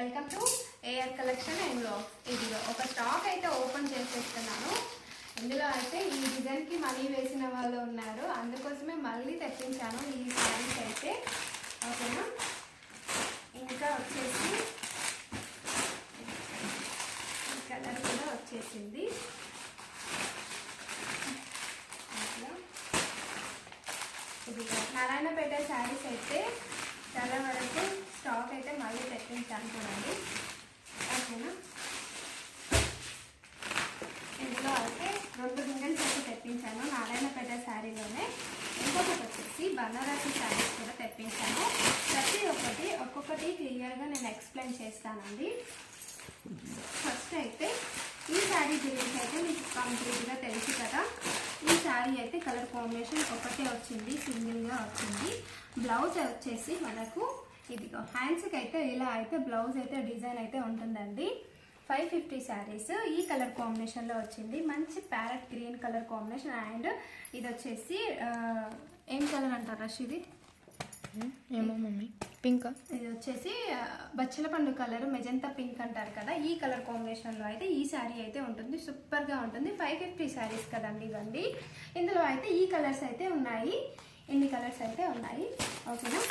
Welcome to AR collection and blogs ఇదిగో ఒక stock అయితే ఓపెన్ చేసేస్తున్నాను. ఇందులో అయితే ఈ డిజైన్కి మనీ వేసిన వాళ్ళు ఉన్నారు. అందుకోసమే మళ్ళీ తెప్పించాను ఈ శారీస్ అయితే. ఓకేనా? ఇంకా వచ్చేసి కలర్ కూడా వచ్చేసింది. ఇది నారాయణపేట శారీస్ అయితే చాలా వరకు స్టాక్ అయితే మళ్ళీ తెప్పించాను చూడండి. ఓకేనా? ఇందులో అయితే రెండు గింజలు అయితే తెప్పించాను. నారాయణపేట శారీలోనే. ఇంకొకటి వచ్చేసి బనారసి శారీస్ కూడా తెప్పించాను. ప్రతి ఒక్కటి ఒక్కొక్కటి క్లియర్గా నేను ఎక్స్ప్లెయిన్ చేస్తానండి. ఫస్ట్ అయితే ఈ శారీ గురించి అయితే మీకు కంప్లీట్గా తెలుసు కదా. ఈ శారీ అయితే కలర్ కాంబినేషన్ ఒకటే వచ్చింది సింగిల్గా వచ్చింది. బ్లౌజ్ వచ్చేసి మనకు ఇదిగో హ్యాండ్స్కి అయితే ఇలా అయితే బ్లౌజ్ అయితే డిజైన్ అయితే ఉంటుందండి. ఫైవ్ ఫిఫ్టీ శారీస్ ఈ కలర్ కాంబినేషన్లో వచ్చింది. మంచి parrot green colour combination and ఇది వచ్చేసి ఏం కలర్ అంటారు రష్ ఇది? ఏమో మమ్మీ. పింక్ ఇది వచ్చేసి బచ్చల పండు కలర్ మెజంతా పింక్ అంటారు కదా ఈ కలర్ కాంబినేషన్లో అయితే ఈ శారీ అయితే ఉంటుంది. సూపర్గా ఉంటుంది. ఫైవ్ ఫిఫ్టీ శారీస్ కదండి ఇవ్వండి ఇందులో అయితే ఈ కలర్స్ అయితే ఉన్నాయి. ఇన్ని కలర్స్ అయితే ఉన్నాయి? ఓకేనా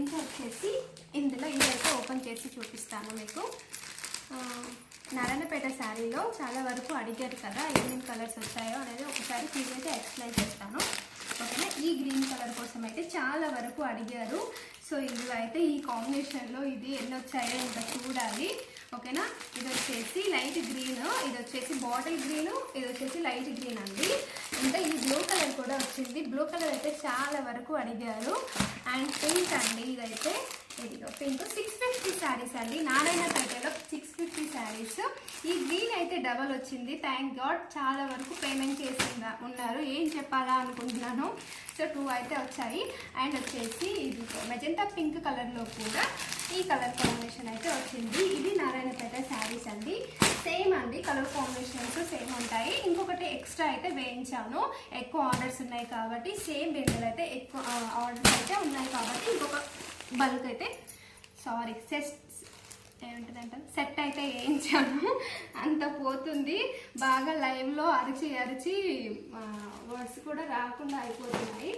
ఇంకా వచ్చేసి ఇందులో ఇదైతే ఓపెన్ చేసి చూపిస్తాను మీకు. నారాయణపేట శారీలో చాలా వరకు అడిగారు కదా ఏమేమి కలర్స్ వచ్చాయో అనేది ఒకసారి ఫీల్ అయితే ఎక్స్ప్లెయిన్ చేస్తాను. ఓకేనా? ఈ గ్రీన్ కలర్ కోసం అయితే చాలా వరకు అడిగారు. సో ఇందులో అయితే ఈ కాంబినేషన్లో ఇది ఎన్ని వచ్చాయో ఇంకా చూడాలి. ఓకేనా? ఇది వచ్చేసి లైట్ గ్రీన్. ఇది వచ్చేసి బాటిల్ గ్రీన్. ఇది వచ్చేసి లైట్ గ్రీన్ అండి. ఇంకా ఈ బ్లూ కలర్ కూడా వచ్చింది. బ్లూ కలర్ అయితే చాలా వరకు అడిగారు. అండ్ పింక్ అండి ఇదైతే. ఇదిగో పింక్. సిక్స్ ఫిఫ్టీ శారీస్ అండి. నారాయణ పేటలో సిక్స్ ఫిఫ్టీ శారీస్. ఈ గ్రీన్ అయితే డబల్ వచ్చింది. Thank God. చాలా వరకు పేమెంట్ చేసి ఉన్నారు. ఏం చెప్పాలా అనుకుంటున్నాను. సో టూ అయితే వచ్చాయి. అండ్ వచ్చేసి ఇది మెజెంటా పింక్ కలర్లో కూడా ఈ కలర్ కాంబినేషన్ అయితే వచ్చింది. ఇది నారాయణపేట శారీస్ అండి. సేమ్ అండి. కలర్ కాంబినేషన్స్ సేమ్ ఉంటాయి. ఇంకొకటి ఎక్స్ట్రా అయితే వేయించాను. ఎక్కువ ఆర్డర్స్ ఉన్నాయి కాబట్టి సేమ్ బిందెలు అయితే ఎక్కువ ఆర్డర్స్ అయితే ఉన్నాయి కాబట్టి ఇంకొక బల్క్ అయితే సారీ సెట్ ఏముంటుందంట సెట్ అయితే వేయించాను. అంత పోతుంది. బాగా లైవ్లో అరిచి అరిచి వర్డ్స్ కూడా రాకుండా అయిపోతున్నాయి.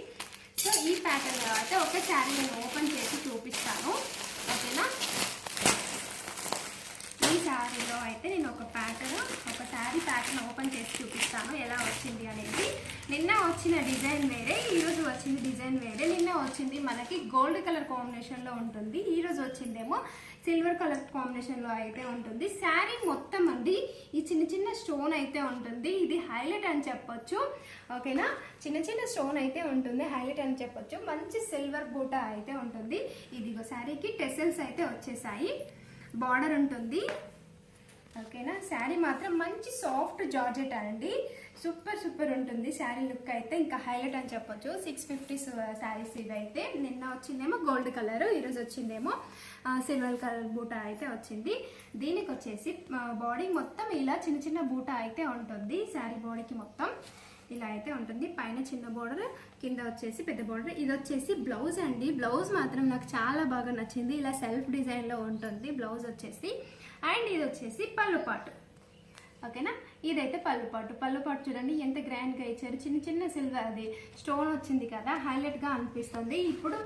సో ఈ ప్యాటర్న్ అయితే ఒక శారీ నేను ఓపెన్ చేసి చూపిస్తాను. ఓకేనా? ఈ శారీలో అయితే నేను ఒక ప్యాటర్న్ ఒక శారీ ప్యాటర్న్ ఓపెన్ చేసి చూపిస్తాను ఎలా వచ్చింది అనేది. నిన్న వచ్చిన డిజైన్ వేరే ఈరోజు వచ్చింది డిజైన్ వేరే. నిన్న వచ్చింది మనకి గోల్డ్ కలర్ కాంబినేషన్లో ఉంటుంది. ఈరోజు వచ్చిందేమో సిల్వర్ కలర్ కాంబినేషన్లో అయితే ఉంటుంది. శారీ మొత్తం అండి ఈ చిన్న చిన్న స్టోన్ అయితే ఉంటుంది. ఇది హైలైట్ అని చెప్పొచ్చు. ఓకేనా చిన్న చిన్న స్టోన్ అయితే ఉంటుంది హైలైట్ అని చెప్పొచ్చు. మంచి సిల్వర్ బూట అయితే ఉంటుంది. ఇదిగో శారీకి టెసల్స్ అయితే వచ్చేసాయి. బార్డర్ ఉంటుంది. ఓకేనా? శారీ మాత్రం మంచి సాఫ్ట్ జార్జెట్ అండి. సూపర్ సూపర్ ఉంటుంది శారీ లుక్ అయితే. ఇంకా హైలైట్ అని చెప్పొచ్చు. సిక్స్ ఫిఫ్టీ శారీస్ ఇవైతే నిన్న వచ్చిందేమో గోల్డ్ కలర్ ఈరోజు వచ్చిందేమో సిల్వర్ కలర్ బూటా అయితే వచ్చింది. దీనికి వచ్చేసి బాడీ మొత్తం ఇలా చిన్న చిన్న బూటా అయితే ఉంటుంది. శారీ బాడీకి మొత్తం ఇలా అయితే ఉంటుంది. పైన చిన్న బోర్డర్ కింద వచ్చేసి పెద్ద బోర్డర్. ఇది వచ్చేసి బ్లౌజ్ అండి. బ్లౌజ్ మాత్రం నాకు చాలా బాగా నచ్చింది. ఇలా సెల్ఫ్ డిజైన్లో ఉంటుంది. బ్లౌజ్ వచ్చేసి అండ్ ఇది వచ్చేసి పళ్ళు పాటు. ఓకేనా? ఇదైతే పళ్ళుపాటు పళ్ళుపాటు పళ్ళు పాటు చూడండి ఎంత గ్రాండ్గా ఇచ్చారు. చిన్న చిన్న సిల్వర్ అది స్టోన్ వచ్చింది కదా హైలైట్గా అనిపిస్తుంది. ఇప్పుడు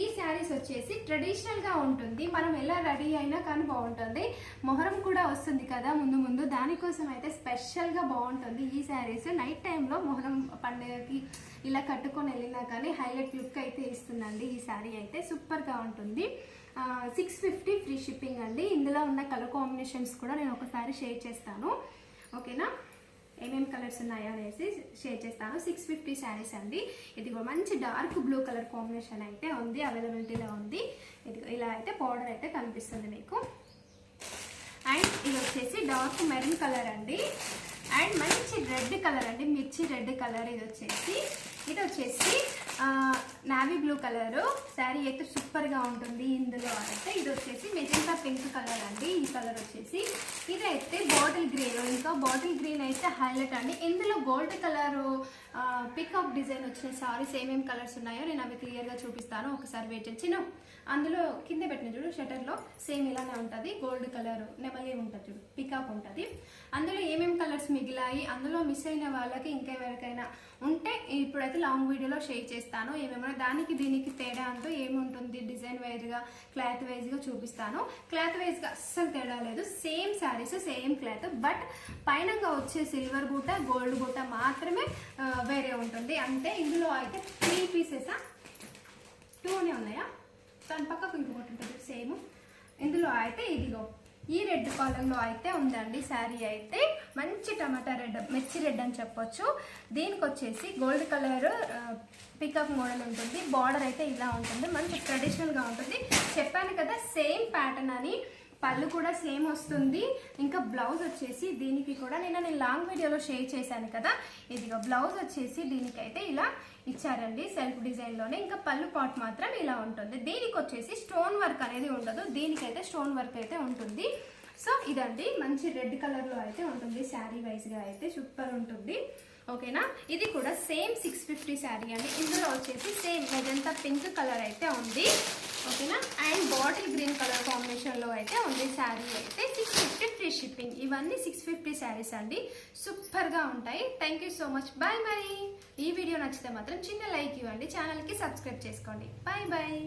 ఈ శారీస్ వచ్చేసి ట్రెడిషనల్గా ఉంటుంది. మనం ఎలా రెడీ అయినా కానీ బాగుంటుంది. మొహరం కూడా వస్తుంది కదా ముందు ముందు. దానికోసం అయితే స్పెషల్గా బాగుంటుంది ఈ శారీస్ నైట్ టైంలో మొహరం పండుగకి ఇలా కట్టుకొని వెళ్ళినా కానీ హైలైట్ లుక్ అయితే ఇస్తుందండి ఈ శారీ అయితే. సూపర్గా ఉంటుంది. సిక్స్ ఫిఫ్టీ ఫ్రీ షిప్పింగ్ అండి. ఇందులో ఉన్న కలర్ కాంబినేషన్స్ కూడా నేను ఒకసారి షేర్ చేస్తాను. ఓకేనా ఏమేమి కలర్స్ ఉన్నాయో అనేసి షేర్ చేస్తాను. సిక్స్ ఫిఫ్టీ శారీస్ అండి. ఇదిగో మంచి డార్క్ బ్లూ కలర్ కాంబినేషన్ అయితే ఉంది అవైలబిలిటీలో ఉంది. ఇదిగో ఇలా అయితే పౌడర్ అయితే కనిపిస్తుంది మీకు. అండ్ ఇది వచ్చేసి డార్క్ మెరూన్ కలర్ అండి. అండ్ మంచి రెడ్ కలర్ అండి. మిర్చి రెడ్ కలర్ ఇది వచ్చేసి. కలర్. శారీ అయితే సూపర్గా ఉంటుంది ఇందులో అయితే. ఇది వచ్చేసి మెజెంటా పింక్ కలర్ అండి. ఈ కలర్ వచ్చేసి ఇదైతే బాటిల్ గ్రీన్ ఇంకా బాటిల్ గ్రీన్ అయితే హైలైట్ అండి. ఇందులో గోల్డ్ కలర్ పికప్ డిజైన్ వచ్చిన సారీస్ ఏమేమి కలర్స్ ఉన్నాయో నేను అవి క్లియర్గా చూపిస్తాను. ఒకసారి వెయిట్ చేసి అందులో కింద పెట్టిన చూడు షటర్లో సేమ్ ఇలానే ఉంటుంది. గోల్డ్ కలర్ నెమలి ఉంటుంది చూడు పికప్ ఉంటుంది. అందులో మిగిలాయి అందులో మిస్ అయిన వాళ్ళకి ఇంకా ఎవరికైనా ఉంటే ఇప్పుడైతే లాంగ్ వీడియోలో షేర్ చేస్తాను. ఏమేమైనా దానికి దీనికి తేడా అంటూ ఏముంటుంది డిజైన్ వైజ్గా క్లాత్ వైజ్గా చూపిస్తాను. క్లాత్ వైజ్గా అస్సలు తేడా లేదు. Same saris same cloth but పైనంగా వచ్చే సిల్వర్ బూట గోల్డ్ బూట మాత్రమే వేరే ఉంటుంది. అంటే ఇందులో అయితే త్రీ పీసెసా టూనే ఉన్నాయా? దాని పక్కకు ఇంకొకటి ఉంటుంది సేమ్ ఇందులో అయితే ఇదిగో. ఈ రెడ్ కాలంలో అయితే ఉందండి శారీ అయితే. మంచి టమాటా రెడ్ మిర్చి రెడ్ అని చెప్పొచ్చు. దీనికి వచ్చేసి గోల్డ్ కలర్ పికప్ మోడల్ ఉంటుంది. బార్డర్ అయితే ఇలా ఉంటుంది. మంచి ట్రెడిషనల్గా ఉంటుంది. చెప్పాను కదా సేమ్ ప్యాటర్న్ అని. పళ్ళు కూడా సేమ్ వస్తుంది. ఇంకా బ్లౌజ్ వచ్చేసి దీనికి కూడా నిన్న నేను లాంగ్ వీడియోలో షేర్ చేశాను కదా. ఇదిగో బ్లౌజ్ వచ్చేసి దీనికైతే ఇలా ఇచ్చారండి సెల్ఫ్ డిజైన్లోనే ఇంకా పళ్ళు పాట్ మాత్రం ఇలా ఉంటుంది. దీనికి వచ్చేసి స్టోన్ వర్క్ అనేది ఉండదు. దీనికైతే స్టోన్ వర్క్ అయితే ఉంటుంది. సో ఇదండి మంచి రెడ్ కలర్లో అయితే ఉంటుంది శారీ వైజ్గా అయితే సూపర్ ఉంటుంది. ఓకేనా? ఇది కూడా సేమ్ సిక్స్ ఫిఫ్టీ శారీ అండి. ఇందులో వచ్చేసి సేమ్ మెజంతా పింక్ కలర్ అయితే ఉంది. ఓకేనా? అండ్ బాటిల్ గ్రీన్ కలర్ కాంబినేషన్లో అయితే ఉంది శారీ అయితే. సిక్స్ ఫిఫ్టీ ఫ్రీ షిప్పింగ్ ఇవన్నీ సిక్స్ ఫిఫ్టీ శారీస్ అండి. సూపర్గా ఉంటాయి. Thank you so much bye మరి. ఈ వీడియో నచ్చితే మాత్రం చిన్న లైక్ ఇవ్వండి. ఛానల్కి సబ్స్క్రైబ్ చేసుకోండి. Bye bye